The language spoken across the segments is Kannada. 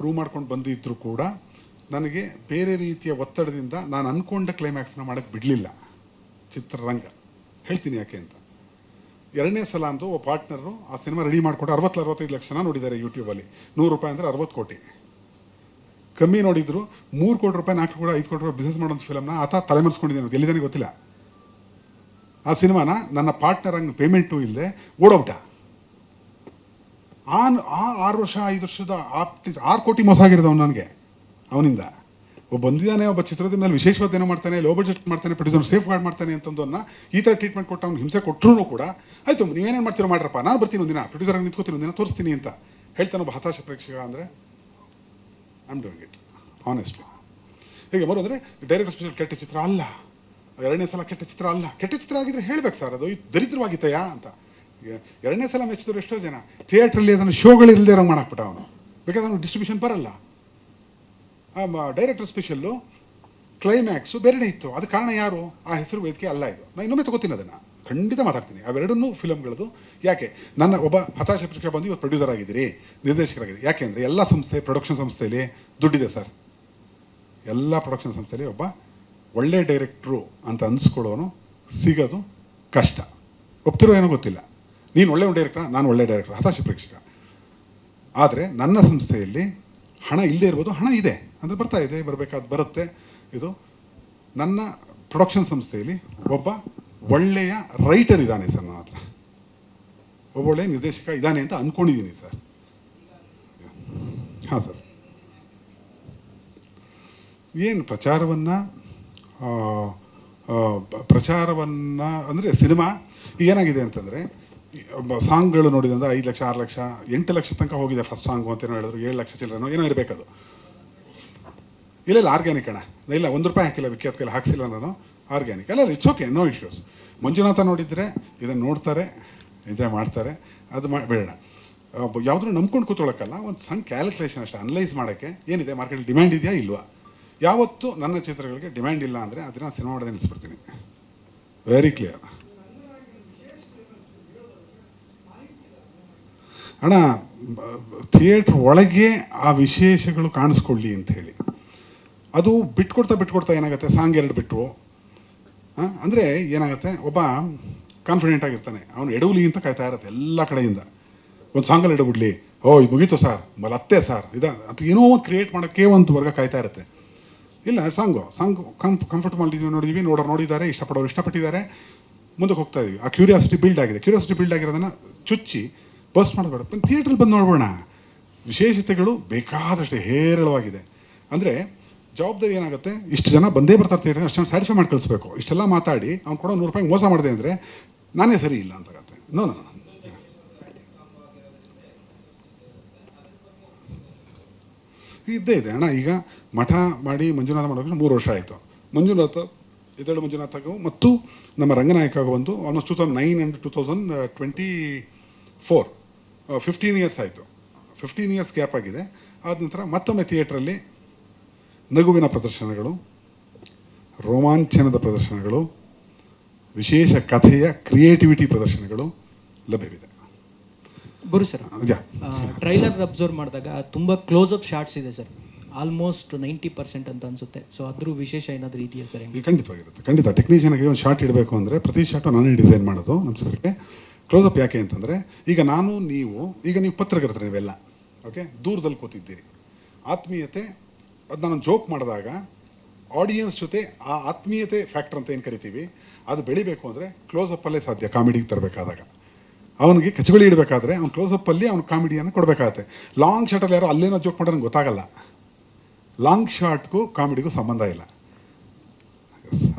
ಪ್ರೂವ್ ಮಾಡ್ಕೊಂಡು ಬಂದಿದ್ರು ಕೂಡ ನನಗೆ ಬೇರೆ ರೀತಿಯ ಒತ್ತಡದಿಂದ ನಾನು ಅನ್ಕೊಂಡ ಕ್ಲೈಮ್ಯಾಕ್ಸ್ನ ಮಾಡೋಕ್ಕೆ ಬಿಡಲಿಲ್ಲ. ಚಿತ್ರರಂಗ. ಹೇಳ್ತೀನಿ ಯಾಕೆ ಅಂತ. ಎರಡನೇ ಸಲ ಅಂದು ಒಬ್ಬ ಪಾರ್ಟ್ನರು ಆ ಸಿನಿಮಾ ರೆಡಿ ಮಾಡಿಕೊಟ್ಟು ಅರವತ್ತು ಅರವತ್ತೈದು ಲಕ್ಷ ನೋಡಿದ್ದಾರೆ ಯೂಟ್ಯೂಬಲ್ಲಿ ನೂರು ರೂಪಾಯಿ ಅಂದರೆ ಅರವತ್ತು ಕೋಟಿ. ಕಮ್ಮಿ ನೋಡಿದ್ರು ಮೂರು ಕೋಟಿ ರೂಪಾಯಿ, ನಾಲ್ಕು ಕೋಟಿ, ಐದು ಕೋಟಿ ರೂಪಾಯಿ ಬಿಸ್ನೆಸ್ ಮಾಡೋಂಥ ಫಿಲಮ್ನ ಆತ ತಲೆಮರೆಸ್ಕೊಂಡಿದ್ದೇನೆ ಎಲ್ಲಿದ್ದಾನೆ ಗೊತ್ತಿಲ್ಲ. ಆ ಸಿನಿಮಾನ ನನ್ನ ಪಾರ್ಟ್ನರ್ ಹಂಗೆ ಪೇಮೆಂಟು ಇಲ್ಲದೆ ಓಡೋಗ್ಬಿಟ್ಟ. ಆ ಆ ಆರು ವರ್ಷ, ಐದು ವರ್ಷದ ಆಪ್ತಿ, ಆರು ಕೋಟಿ ಮೋಸ ಆಗಿರೋದು ನನಗೆ, ಅವನಿಂದ. ಒಬ್ಬ ಬಂದಿದ್ದಾನೆ, ಒಬ್ಬ ಚಿತ್ರದ ಮೇಲೆ ವಿಶೇಷವಾದ ಏನೋ ಮಾಡ್ತಾನೆ ಲೋ ಬಜೆಟ್ ಮಾಡ್ತಾನೆ ಪ್ರೊಡ್ಯೂಸರ್ ಸೇಫ್ ಗಾರ್ಡ್ ಮಾಡ್ತಾನೆ ಅಂತಂದನ್ನ ಈ ಥರ ಟ್ರೀಟ್ಮೆಂಟ್ ಕೊಟ್ಟು ಅವ್ನು ಹಿಂಸೆ ಕೊಟ್ಟರು ಕೂಡ, ಆಯಿತು ನೀವೇನೇನು ಮಾಡ್ತೀರೋ ಮಾಡ್ರಪ್ಪ, ನಾನು ಬರ್ತೀನಿ ಒಂದಿನ ಪ್ರೊಡ್ಯೂಸರ್ ನಿಂತ್ಕೋತೀನಿ ಒಂದಿನ, ತೋರಿಸ್ತೀನಿ ಅಂತ. ಹೇಳ್ತಾನೆ ಒಬ್ಬ ಹತಾಶ ಪ್ರೇಕ್ಷಕ ಅಂದರೆ I am doing it honestly ಹೀಗೆ ಮರು ಅಂದರೆ ಡೈರೆಕ್ಟರ್ ಸ್ಪೆಷಲ್ ಕೆಟ್ಟ ಚಿತ್ರ ಅಲ್ಲ, ಎರಡನೇ ಸಲ ಕೆಟ್ಟ ಚಿತ್ರ ಅಲ್ಲ, ಕೆಟ್ಟ ಚಿತ್ರ ಆಗಿದ್ರೆ ಹೇಳ್ಬೇಕು ಸರ್ ಅದು ದರಿದ್ರವಾಗಿತ್ತಯಾ ಅಂತ. ಎರಡನೇ ಸಲ ಮೆಚ್ಚಿದ್ರು ಎಷ್ಟೋ ಜನ. ಥಿಯೇಟ್ರಲ್ಲಿ ಅದನ್ನು ಶೋಗಳು ಇಲ್ಲದೆ ಇರೋ ಮಾಡಾಕ್ಬಿಟ್ಟ ಅವನು. ಬಿಕಾಸ್ ಅವನು ಡಿಸ್ಟ್ರಿಬ್ಯೂಷನ್ ಬರಲ್ಲ. ಡೈರೆಕ್ಟರ್ ಸ್ಪೆಷಲ್ಲು ಕ್ಲೈಮ್ಯಾಕ್ಸು ಬೇರೆಡೆ ಇತ್ತು. ಅದು ಕಾರಣ ಯಾರು? ಆ ಹೆಸರು ವೇದಿಕೆ ಅಲ್ಲ ಇದು. ನಾನು ಇನ್ನೊಮ್ಮೆ ತಗೋತೀನಿ ಅದನ್ನು. ಖಂಡಿತ ಮಾತಾಡ್ತೀನಿ. ಅವೆರಡನ್ನೂ ಫಿಲಮ್ಗಳದು ಯಾಕೆ? ನನ್ನ ಒಬ್ಬ ಹತಾಶ ಪ್ರೇಕ್ಷಕ ಬಂದು ಇವತ್ತು ಪ್ರೊಡ್ಯೂಸರ್ ಆಗಿದ್ದೀರಿ. ನಿರ್ದೇಶಕರಾಗಿದ್ದೀರಿ. ಯಾಕೆ ಅಂದರೆ ಎಲ್ಲ ಸಂಸ್ಥೆ ಪ್ರೊಡಕ್ಷನ್ ಸಂಸ್ಥೆಯಲ್ಲಿ ದುಡ್ಡಿದೆ ಸರ್. ಎಲ್ಲ ಪ್ರೊಡಕ್ಷನ್ ಸಂಸ್ಥೆಯಲ್ಲಿ ಒಬ್ಬ ಒಳ್ಳೆ ಡೈರೆಕ್ಟ್ರು ಅಂತ ಅನ್ಸ್ಕೊಳ್ಳೋನು ಸಿಗೋದು ಕಷ್ಟ. ಒಪ್ತಿರೋ ಏನೋ ಗೊತ್ತಿಲ್ಲ. ನೀನು ಒಳ್ಳೆ ಡೈರೆಕ್ಟರ್ ನಾನು ಒಳ್ಳೆ ಡೈರೆಕ್ಟರ್ ಹತಾಶೆ ಪ್ರೇಕ್ಷಕ. ಆದರೆ ನನ್ನ ಸಂಸ್ಥೆಯಲ್ಲಿ ಹಣ ಇಲ್ಲದೆ ಇರ್ಬೋದು, ಹಣ ಇದೆ ಅಂದರೆ ಬರ್ತಾ ಇದೆ, ಬರಬೇಕಾದ ಬರುತ್ತೆ. ಇದು ನನ್ನ ಪ್ರೊಡಕ್ಷನ್ ಸಂಸ್ಥೆಯಲ್ಲಿ ಒಬ್ಬ ಒಳ್ಳೆಯ ರೈಟರ್ ಇದ್ದಾನೆ ಸರ್ ನನ್ನ ಹತ್ರ. ಒಬ್ಬ ಒಳ್ಳೆಯ ನಿರ್ದೇಶಕ ಇದ್ದಾನೆ ಅಂತ ಅಂದ್ಕೊಂಡಿದ್ದೀನಿ ಸರ್. ಹಾಂ ಸರ್. ಏನು ಪ್ರಚಾರವನ್ನು ಪ್ರಚಾರವನ್ನು ಅಂದರೆ ಸಿನಿಮಾ ಏನಾಗಿದೆ ಅಂತಂದರೆ ಸಾಂಗ್ಗಳು ನೋಡಿದಂದ್ರೆ ಐದು ಲಕ್ಷ, ಆರು ಲಕ್ಷ, ಎಂಟು ಲಕ್ಷ ತನಕ ಹೋಗಿದೆ ಫಸ್ಟ್ ಸಾಂಗು ಅಂತ ಏನೋ ಹೇಳಿದ್ರು, ಏಳು ಲಕ್ಷ ಚಿಲ್ಲರೆನೋ ಏನೋ ಇರಬೇಕದು. ಇಲ್ಲ ಇಲ್ಲ ಆರ್ಗ್ಯಾನಿಕ್ ಅಣ್ಣ ಇಲ್ಲ, ಒಂದು ರೂಪಾಯಿ ಹಾಕಿಲ್ಲ ವಿಖ್ಯಾತ ಕೈಲಿ ಹಾಕ್ಸಿಲ್ಲ ನಾನು. ಆರ್ಗ್ಯಾನಿಕ್ ಅಲ್ಲ it's okay no issues Manjunatha ನೋಡಿದರೆ ಇದನ್ನು ನೋಡ್ತಾರೆ ಎಂಜಾಯ್ ಮಾಡ್ತಾರೆ, ಅದು ಬೇಡ ಯಾವುದನ್ನು ನಂಬ್ಕೊಂಡು ಕೂತ್ಕೊಳ್ಳೋಕ್ಕಲ್ಲ ಒಂದು ಸಣ್ಣ ಕ್ಯಾಲ್ಕುಲೇಷನ್ ಅಷ್ಟೇ ಅನಲೈಸ್ ಮಾಡೋಕ್ಕೆ ಏನಿದೆ ಮಾರ್ಕೆಟಲ್ಲಿ ಡಿಮ್ಯಾಂಡ್ ಇದೆಯಾ ಇಲ್ವಾ? ಯಾವತ್ತೂ ನನ್ನ ಚಿತ್ರಗಳಿಗೆ ಡಿಮ್ಯಾಂಡ್ ಇಲ್ಲ ಅಂದರೆ ಅದನ್ನು ಸಿನಿಮಾ ಮಾಡೋದೇ ನಿಲ್ಲಿಸ್ಬಿಡ್ತೀನಿ ವೆರಿ ಕ್ಲಿಯರ್ ಅಣ್ಣ, ಥಿಯೇಟ್ರ್ ಒಳಗೆ ಆ ವಿಶೇಷಗಳು ಕಾಣಿಸ್ಕೊಳ್ಳಿ ಅಂತ ಹೇಳಿ. ಅದು ಬಿಟ್ಕೊಡ್ತಾ ಬಿಟ್ಕೊಡ್ತಾ ಏನಾಗುತ್ತೆ? ಸಾಂಗ್ ಎರಡು ಬಿಟ್ಟು ಅಂದರೆ ಏನಾಗುತ್ತೆ? ಒಬ್ಬ ಕಾನ್ಫಿಡೆಂಟ್ ಆಗಿರ್ತಾನೆ. ಅವನು ಎಡವಲಿ ಅಂತ ಕಾಯ್ತಾ ಇರತ್ತೆ ಎಲ್ಲ ಕಡೆಯಿಂದ. ಒಂದು ಸಾಂಗಲ್ಲಿ ಎಡಬಿಡ್ಲಿ. ಓ, ಇದು ಮುಗೀತು ಸರ್. ಮಲತ್ತೆ ಸರ್. ಇದು, ಅದು ಏನೋ ಒಂದು ಕ್ರಿಯೇಟ್ ಮಾಡೋಕ್ಕೆ ಒಂದು ವರ್ಗ ಕಾಯ್ತಾ ಇರುತ್ತೆ. ಇಲ್ಲ ಸಾಂಗು ಸಾಂಗು ಕಂ ಕಂಫರ್ಟ್ ಮಾಡಿದ್ದೀವಿ ನೋಡಿದ್ವಿ. ನೋಡೋರು ನೋಡಿದ್ದಾರೆ, ಇಷ್ಟಪಡೋರು ಇಷ್ಟಪಟ್ಟಿದ್ದಾರೆ. ಮುಂದಕ್ಕೆ ಹೋಗ್ತಾ ಇದೀವಿ. ಆ ಕ್ಯೂರಿಯಾಸಿಟಿ ಬಿಲ್ಡ್ ಆಗಿದೆ. ಕ್ಯೂರಿಯಾಸಿಟಿ ಬಿಲ್ಡ್ ಆಗಿರೋದನ್ನು ಚುಚ್ಚಿ ಬಸ್ ಮಾಡಬೇಡ. ಥಿಯೇಟ್ರಲ್ಲಿ ಬಂದು ನೋಡೋಣ ವಿಶೇಷತೆಗಳು ಬೇಕಾದಷ್ಟು ಹೇರಳವಾಗಿದೆ. ಅಂದರೆ ಜವಾಬ್ದಾರಿ ಏನಾಗುತ್ತೆ? ಇಷ್ಟು ಜನ ಬಂದೇ ಬರ್ತಾರೆ ಥಿಯೇಟರ್ ಅಷ್ಟು ಜನ ಸ್ಯಾಟಿಸ್ಫೈ ಮಾಡಿ ಕಳಿಸ್ಬೇಕು. ಇಷ್ಟೆಲ್ಲ ಮಾತಾಡಿ, ಅವ್ನು ಕೊಡೋ ನೂರು ರೂಪಾಯಿ ಮೋಸ ಮಾಡಿದೆ ಅಂದರೆ ನಾನೇ ಸರಿ ಇಲ್ಲ ಅಂತಾಗತ್ತೆ ನೋ ನೋ ಇದ್ದೇ ಇದೆ. ಅಣ್ಣ, ಈಗ ಮಠ ಮಾಡಿ ಮಂಜುನಾಥ ಮಾಡೋಕೆ ಮೂರು ವರ್ಷ ಆಯಿತು. ಮಂಜುನಾಥ ಎದ್ದೇಳು ಮಂಜುನಾಥಗೂ ಮತ್ತು ನಮ್ಮ ರಂಗನಾಯಕಗೂ ಒಂದು almost two thousand nine and two thousand twenty four fifteen years ಆಯಿತು. ಫಿಫ್ಟೀನ್ ಇಯರ್ಸ್ ಗ್ಯಾಪ್ ಆಗಿದೆ. ಆದ ನಂತರ ಮತ್ತೊಮ್ಮೆ ಥಿಯೇಟ್ರಲ್ಲಿ ನಗುವಿನ ಪ್ರದರ್ಶನಗಳು ರೋಮಾಂಚನದ ಪ್ರದರ್ಶನಗಳು ವಿಶೇಷ ಕಥೆಯ ಕ್ರಿಯೇಟಿವಿಟಿ ಪ್ರದರ್ಶನಗಳು ಲಭ್ಯವಿದೆ. ಗುರು ಸರ್ ಟ್ರೈಲರ್ ಅಬ್ಸರ್ವ್ ಮಾಡಿದಾಗ ತುಂಬ ಕ್ಲೋಸ್ ಅಪ್ ಶಾರ್ಟ್ಸ್ ಇದೆ ಸರ್. ಆಲ್ಮೋಸ್ಟ್ ನೈಂಟಿ ಪರ್ಸೆಂಟ್ ಅಂತ ಅನ್ಸುತ್ತೆ. ಸೊ ಅದ್ರ ವಿಶೇಷ ಏನಾದರೂ ಇದೆಯಾ ಸರ್? ಖಂಡಿತವಾಗಿರುತ್ತೆ. ಖಂಡಿತ ಟೆಕ್ನಿಷಿಯನ್ಗೆ ಒಂದು ಶಾರ್ಟ್ ಇಡಬೇಕು ಅಂದರೆ ಪ್ರತಿ ಶಾರ್ಟು ನಾನೇ ಡಿಸೈನ್ ಮಾಡೋದು ನಮ್ಮ ಚಿತ್ರಕ್ಕೆ ಕ್ಲೋಸಪ್ ಯಾಕೆ ಅಂತಂದರೆ, ಈಗ ನಾನು, ನೀವು, ಈಗ ನೀವು ಪತ್ರಕರ್ತರು ನೀವೆಲ್ಲ ಓಕೆ ದೂರದಲ್ಲಿ ಕೂತಿದ್ದೀರಿ. ಆತ್ಮೀಯತೆ, ಅದು ನಾನು ಜೋಕ್ ಮಾಡಿದಾಗ ಆಡಿಯನ್ಸ್ ಜೊತೆ ಆ ಆತ್ಮೀಯತೆ ಫ್ಯಾಕ್ಟರ್ ಅಂತ ಏನು ಕರಿತೀವಿ? ಅದು ಬೆಳಿಬೇಕು ಅಂದರೆ ಕ್ಲೋಸಪ್ಪಲ್ಲೇ ಸಾಧ್ಯ ಕಾಮಿಡಿಗೆ ತರಬೇಕಾದಾಗ. ಅವನಿಗೆ ಕಚಗುಳಿ ಇಡಬೇಕಾದ್ರೆ ಅವ್ನು ಕ್ಲೋಸಪ್ಪಲ್ಲಿ ಅವ್ನು ಕಾಮಿಡಿಯನ್ನು ಕೊಡಬೇಕಾಗತ್ತೆ. ಲಾಂಗ್ ಶಾರ್ಟಲ್ಲಿ ಯಾರೋ ಅಲ್ಲೇನೋ ಜೋಕ್ ಮಾಡೋದು ಗೊತ್ತಾಗಲ್ಲ. ಲಾಂಗ್ ಶಾರ್ಟ್ಗೂ ಕಾಮಿಡಿಗೂ ಸಂಬಂಧ ಇಲ್ಲ.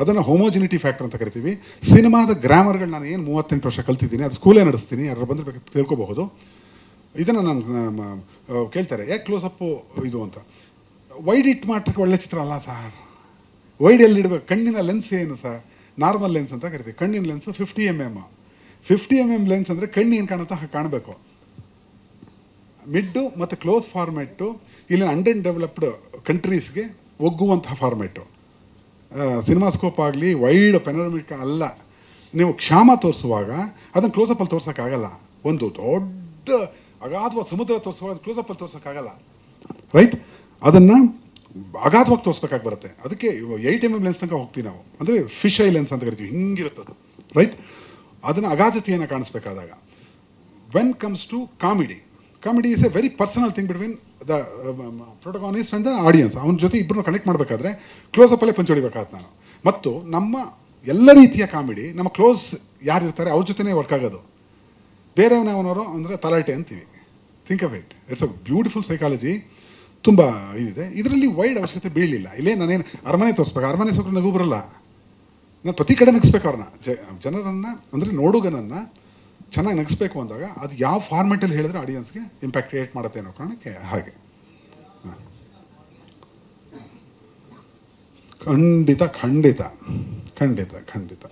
ಅದನ್ನು ಹೋಮೋಜಿನಿಟಿ ಫ್ಯಾಕ್ಟರ್ ಅಂತ ಕರಿತೀವಿ. ಸಿನಿಮಾದ ಗ್ರಾಮರ್ಗಳು ನಾನು ಏನು ಮೂವತ್ತೆಂಟು ವರ್ಷ ಕಲ್ತಿದ್ದೀನಿ, ಅದು ಸ್ಕೂಲೇ ನಡೆಸ್ತೀನಿ ಯಾರು ಬಂದರೆ ಬೇಕು ತಿಳ್ಕೊಬಹುದು. ಇದನ್ನು ನಾನು ಕೇಳ್ತಾರೆ, ಯಾಕೆ ಕ್ಲೋಸಪ್ಪು ಇದು ಅಂತ? ವೈಡ್ ಇಟ್ ಮಾಡ್ಲಿಕ್ಕೆ ಒಳ್ಳೆ ಚಿತ್ರ ಅಲ್ಲ ಸರ್? ವೈಡ್ ಎಲ್ಲಿ ಇಡಬೇಕು, ಕಣ್ಣಿನ ಲೆನ್ಸ್ ಏನು ಸರ್? ನಾರ್ಮಲ್ ಲೆನ್ಸ್ ಅಂತ ಕರಿತೀವಿ, ಕಣ್ಣಿನ lens fifty M M fifty M M lens ಅಂದರೆ ಕಣ್ಣು ಏನು ಕಾಣುತ್ತೋ ಕಾಣಬೇಕು. ಮಿಡ್ಡು ಮತ್ತು ಕ್ಲೋಸ್ ಫಾರ್ಮೆಟ್ಟು ಇಲ್ಲಿನ ಅಂಡರ್ ಡೆವಲಪ್ಡ್ ಕಂಟ್ರೀಸ್ಗೆ ಒಗ್ಗುವಂತಹ ಫಾರ್ಮೆಟ್ಟು ಸಿನಿಮಾಸ್ಕೋಪ್ ಆಗಲಿ ವೈಡ್ ಪೆನರಮಿಕ್ ಅಲ್ಲ. ನೀವು ಕ್ಷಾಮ ತೋರಿಸುವಾಗ ಅದನ್ನು ಕ್ಲೋಸಪ್ಪಲ್ಲಿ ತೋರ್ಸೋಕ್ಕಾಗಲ್ಲ. ಒಂದು ದೊಡ್ಡ ಅಗಾಧವಾದ ಸಮುದ್ರ ತೋರಿಸುವಾಗ ಕ್ಲೋಸಪ್ಪಲ್ಲಿ ತೋರ್ಸೋಕ್ಕಾಗಲ್ಲ. ರೈಟ್ ಅದನ್ನು ಅಗಾಧವಾಗಿ ತೋರಿಸ್ಬೇಕಾಗಿ ಬರುತ್ತೆ. ಅದಕ್ಕೆ ಏಯ್ಟ್ ಎಂ ಎಂ ಲೆನ್ಸ್ ತನಕ ಹೋಗ್ತೀವಿ ನಾವು. ಅಂದರೆ ಫಿಶ್ ಐ ಲೆನ್ಸ್ ಅಂತ ಕರಿತೀವಿ. ಹಿಂಗಿರುತ್ತೆ ಅದು ರೈಟ್ ಅದನ್ನು ಅಗಾಧತೆಯನ್ನು ಕಾಣಿಸ್ಬೇಕಾದಾಗ when comes to comedy comedy is a very personal thing between the protagonist and the audience ಅವನ ಜೊತೆ ಇಬ್ಬರನ್ನು ಕನೆಕ್ಟ್ ಮಾಡಬೇಕಾದ್ರೆ ಕ್ಲೋಸ್ ಅಪ್ಪಲ್ಲೇ ಪಂಚ್ ಹೊಡಿಬೇಕಾದ್ ನಾನು. ಮತ್ತು ನಮ್ಮ ಎಲ್ಲ ರೀತಿಯ ಕಾಮಿಡಿ ನಮ್ಮ ಕ್ಲೋಸ್ ಯಾರು ಇರ್ತಾರೆ ಅವ್ರ ಜೊತೆನೇ ವರ್ಕ್ ಆಗೋದು. ಬೇರೆಯವನವನವರು ಅಂದರೆ ತಲಾಟೆ ಅಂತೀವಿ. Think of it it's a beautiful psychology ತುಂಬ ಇದಿದೆ. ಇದರಲ್ಲಿ ವೈಡ್ ಅವಶ್ಯಕತೆ ಬೀಳಲಿಲ್ಲ. ಇಲ್ಲೇ ನಾನೇನು ಅರಮನೆ ತೋರಿಸ್ಬೇಕು. ಅರಮನೆ ಸೊಕ್ಕರು ನಗು ಬರಲ್ಲ. ನಾನು ಪ್ರತಿ ಕಡೆ ನಗಿಸ್ಬೇಕು ಅವ್ರನ್ನ ಜ, ಜನರನ್ನು, ಅಂದರೆ ನೋಡುಗನನ್ನು ಚೆನ್ನಾಗಿ ನಗಿಸ್ಬೇಕು ಅಂದಾಗ ಅದು ಯಾವ ಫಾರ್ಮೆಟಲ್ಲಿ ಹೇಳಿದ್ರೆ ಆಡಿಯನ್ಸ್ಗೆ ಇಂಪ್ಯಾಕ್ಟ್ ಕ್ರಿಯೇಟ್ ಮಾಡುತ್ತೆ ಅನ್ನೋ ಕಾರಣಕ್ಕೆ ಹಾಗೆ. ಖಂಡಿತ ಖಂಡಿತ ಖಂಡಿತ ಖಂಡಿತ